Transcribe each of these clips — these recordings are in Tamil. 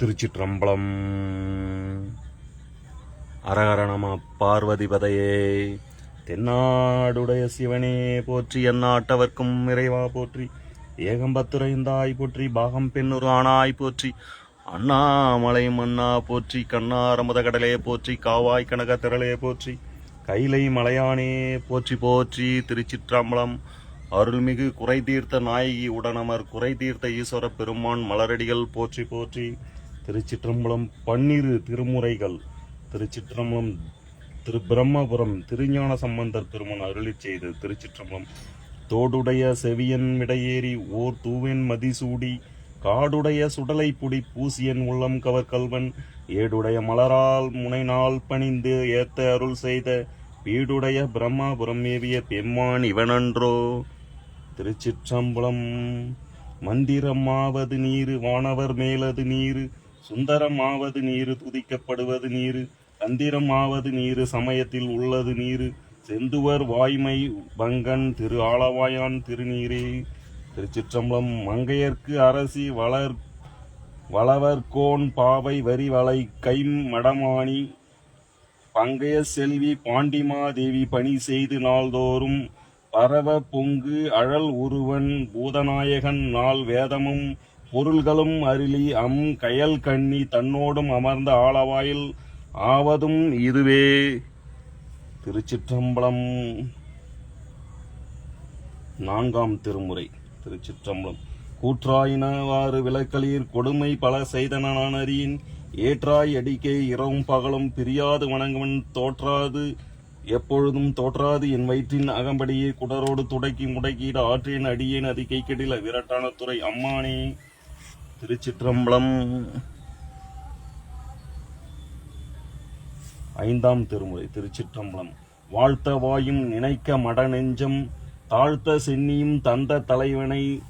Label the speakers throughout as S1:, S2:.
S1: திருச்சிற்றம்பலம். அரகரணமா பார்வதிபதையே தென்னாடுடைய சிவனே போற்றி எந்நாட்டவர்க்கும் இறைவா போற்றி ஏகம்பத்துரைந்தாய் போற்றி பாகம் பெண்ணுரு ஆனாய் போற்றி அண்ணாமலை மன்னா போற்றி கண்ணாரமுத கடலே போற்றி காவாய் கனக திரளே போற்றி கைலை மலையானே போற்றி போற்றி திருச்சிற்றம்பலம். அருள்மிகு குறை தீர்த்த நாயகி உடனமர் குறை தீர்த்த ஈஸ்வர பெருமான் மலரடிகள் போற்றி போற்றி திருச்சிற்றம்பலம் பன்னிரு திருமுறைகள். திருச்சிற்றம்பலம் திரு பிரம்மபுரம் திருஞான சம்பந்தர் பெருமன் அருளிச் செய்து திருச்சிற்றம்பலம். தோடுடைய செவியன் விடையேறி ஓர் தூவென் மதிசூடி காடுடைய சுடலை புடி பூசியன் உள்ளம் கவர் கல்வன் ஏடுடைய மலரால் முனைநாள் பணிந்து ஏத்த அருள் செய்த வீடுடைய பிரம்மாபுரம் ஏவிய பெம்மான் இவனன்றோ. திருச்சிற்றம்பலம் மந்திரமாவது நீரு வானவர் மேலது நீரு சுந்தரமாவது நீரு துதிக்கப்படுவது நீரு தந்திரமாவது நீரு சமயத்தில் உள்ளது நீரு. செந்துவர் வாய்மை பங்கன் திரு ஆளவாயான் திருநீரே. திருச்சிற்றம்பலம் மங்கையர்க்கு அரசி வளர் வளவர்கோன் பாவை வரி வளை கை மடமானி. பங்கைய செல்வி பாண்டிமாதேவி பணி செய்து நாள்தோறும் பரவ பொங்கு அழல் உருவன் பூதநாயகன் நாள் வேதமும் பொருள்களும் அருளி அம் கயல் கண்ணி தன்னோடும் அமர்ந்த ஆளவாயில் ஆவதும் இதுவே. திருச்சிற்றம்பலம். நான்காம் திருமுறை திருச்சிற்றம்பலம். கூற்றாயினவாறு விளக்களீர் கொடுமை பல செய்தனானறியின் ஏற்றாய் அடிக்கை இரவும் பகலும் பிரியாது வணங்குவன் தோற்றாது எப்பொழுதும் தோற்றாது என் வயிற்றின் அகம்படியே குடரோடு துடைக்கி முடக்கீடு ஆற்றின் அடியேன் அது கெடில விரட்டான துறை அம்மானே. திருச்சிற்றம்பலம். ஐந்தாம் திருமுறை திருச்சிற்றம்பலம். வாழ்த்த வாயும் நினைக்க மட நெஞ்சம் தாழ்த்த சென்னியும் தந்த தலைவனை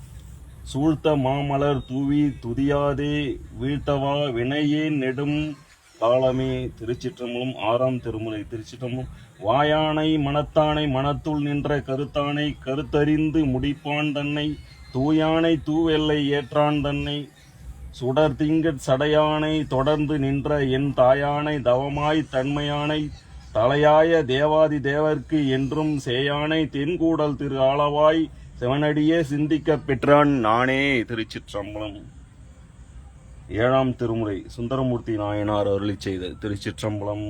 S1: சூழ்த்த மாமலர் தூவி துதியாதே வீழ்த்தவா வினையே நெடும் காலமே. திருச்சிற்றம்பலம் ஆறாம் திருமுறை திருச்சிற்றம்பலம். வாயானை மனத்தானை மனத்துள் நின்ற கருத்தானை கருத்தறிந்து முடிப்பான் தன்னை தூயானை தூவெல்லை ஏற்றான் தன்னை சுடர் திங்கட் சடையானை தொடர்ந்து நின்ற என் தாயானை தவமாய் தன்மையானை தலையாய தேவாதி தேவர்க்கு என்றும் சேயானை தென்கூடல் திரு ஆளவாய் சிவனடியே சிந்திக்க பெற்றான் நானே திருச்சிற்றம்பலம். ஏழாம் திருமுறை சுந்தரமூர்த்தி நாயனார் அருளி செய்த திருச்சிற்றம்பலம்.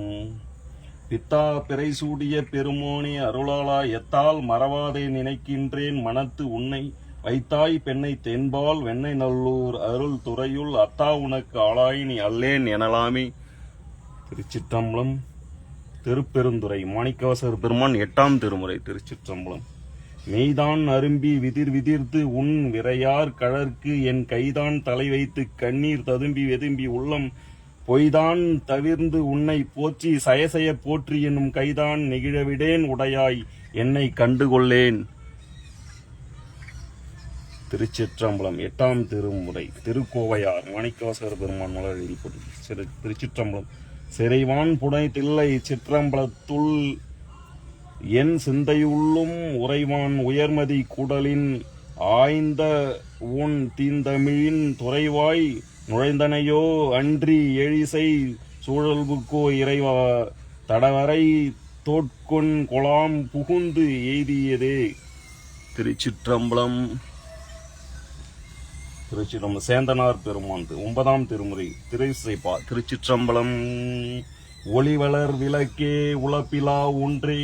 S1: பித்தா பிறை சூடிய பெருமோனே அருளாளா எத்தால் மறவாதே நினைக்கின்றேன் மனத்து உன்னை வைத்தாய் பெண்ணை தென்பால் வெண்ணை நல்லூர் அருள் துறையுள் அத்தா உனக்கு ஆளாய் நீ அல்லேன் எனலாமே. திருச்சிற்றம்பலம் திருப்பெருந்துறை மாணிக்கவாசர் பெருமான் எட்டாம் திருமுறை திருச்சிற்றம்பலம். மெய்தான் அரும்பி விதிர் விதிர்த்து உன் விரையார் கழற்கு என் கைதான் தலை வைத்து கண்ணீர் ததும்பி வெதும்பி உள்ளம். பொய்தான் தவிர்ந்து உன்னை போற்றி சயசய போற்றி என்னும் கைதான் நெகிழவிடேன் உடையாய். என்னை கண்டுகொள்ளேன். திருச்சிற்றம்பலம் எட்டாம் திருமுறை திருக்கோவையார் மாணிக்கவாசகர் பெருமான் மலர் போட்டு சிறு திருச்சிற்றம்பலம். சிறைவான் புனை தில்லை சிற்றம்பலத்துள் என் சிந்தையுள்ளும் உறைவான் உயர்மதி குடலின் ஆய்ந்த உன் தீந்தமிழின் துறைவாய் நுழைந்தனையோ அன்றி எழிசை சூழல்புக்கோ இறைவா தடவரை தோட்கொன் கொலாம் புகுந்து எய்தியதே. திருச்சிற்றம்பலம் திருச்சிற்றம்பலம் சேந்தனார் பெருமான் ஒன்பதாம் திருமுறை திரைசைப்பா திருச்சிற்றம்பலம். ஒளிவளர் விளக்கே உழப்பிலா ஒன்றே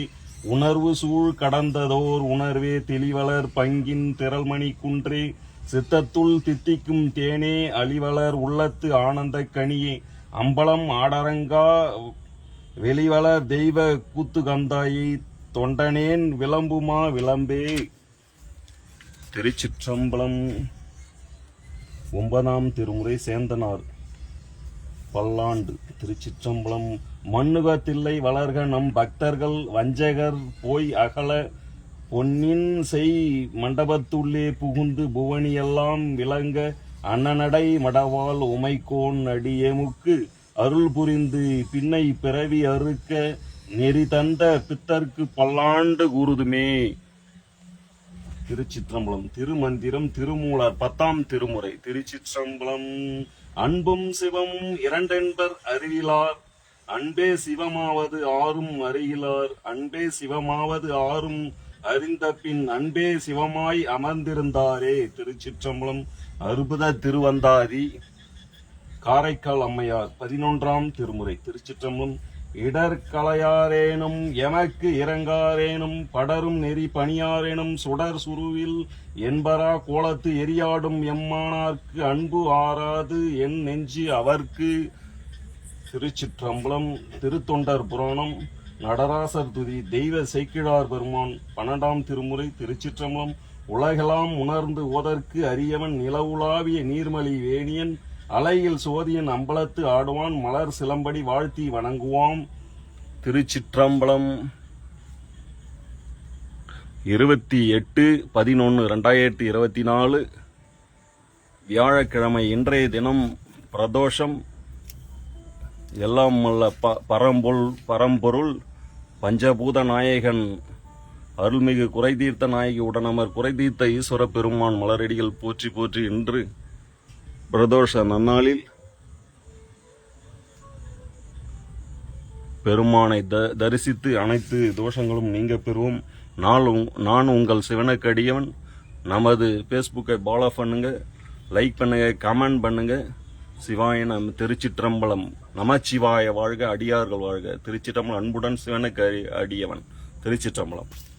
S1: உணர்வு சூழ் கடந்ததோர் உணர்வே தெளிவளர் பங்கின் திரள்மணி குன்றே சித்தத்துள் தித்திக்கும் தேனே அழிவளர் உள்ளத்து ஆனந்த கனியே அம்பலம் ஆடரங்கா வெளிவளர் தெய்வ கூத்துகந்தாயை தொண்டனேன் விளம்புமா விளம்பே. திருச்சிற்றம்பலம் ஒன்பதாம் திருமுறை சேந்தனார். பல்லாண்டு திருச்சிற்றம்பலம். மண்ணுகத்தில்லை வளர்க நம் பக்தர்கள் வஞ்சகர் போய் அகல. பொன்னின் செய் மண்டபத்துள்ளே புகுந்து புவனியெல்லாம் விளங்க. அன்னநடை மடவால் உமைக்கோன் அடியேமுக்கு அருள் புரிந்து பின்னை பிறவி அறுக்க. நெறி தந்த பித்தர்க்கு பல்லாண்டு கூறுதுமே. திருச்சிற்றம்பலம் திருமந்திரம் திருமூலர் பத்தாம் திருமுறை திருச்சிற்றம்பலம். அன்பும் சிவமும் இரண்டென்பர் அறிவிலார் அன்பே சிவமாவது ஆறும் அறிகிலார் அன்பே சிவமாவது ஆறும் அறிந்த பின் அன்பே சிவமாய் அமர்ந்திருந்தாரே திருச்சிற்றம்பலம். அற்புத திருவந்தாதி. காரைக்கால் அம்மையார் பதினொன்றாம் திருமுறை திருச்சிற்றம்பலம். இடர்களையாரேனும் எமக்கு இறங்காரேனும் படரும் நெறி பணியாரேனும் சுடர் சுருவில் என்பரா கோலத்து எரியாடும் எம்மானார்க்கு அன்பு ஆறாது என் நெஞ்சு அவர்க்கு. திருச்சிற்றம்பலம் திருத்தொண்டர் புராணம் நடராசர் துதி தெய்வ செய்கிழார் பெருமான் பன்னெண்டாம் திருமுறை திருச்சிற்றம்பலம் உலகெல்லாம் உணர்ந்து ஓதற்கு அரியவன் நிலவுலாவிய நீர்மலி வேணியன் அலையில் சோதியன் அம்பலத்து ஆடுவான் மலர் சிலம்படி வாழ்த்தி வணங்குவாம். திருச்சிற்றம்பலம் இருபத்தி எட்டு பதினொன்று ரெண்டாயிரத்தி இருபத்தி நாலு. வியாழக்கிழமை இன்றைய தினம் பிரதோஷம். எல்லாம் உள்ள ப பரம்பொருள் பரம்பொருள் பஞ்சபூத நாயகன் அருள்மிகு குறைதீர்த்த நாயகி உடனமர் குறைதீர்த்த ஈஸ்வர பெருமான் மலரடிகள் போற்றி போற்றி இன்று பிரதோஷ நன்னாளில் பெருமானை த தரிசித்து அனைத்து தோஷங்களும் நீங்க பெறுவோம். நான் உங்- நான் உங்கள் சிவனக்கடியவன். நமது ஃபேஸ்புக்கை ஃபாலோ பண்ணுங்க. லைக் பண்ணுங்க கமெண்ட் பண்ணுங்க. சிவாய நம் திருச்சிற்றம்பலம். நமச்சிவாய வாழ்க அடியார்கள் வாழ்க. திருச்சிற்றம்பலம் அன்புடன் சிவனுக்கு அடியவன். திருச்சிற்றம்பலம்.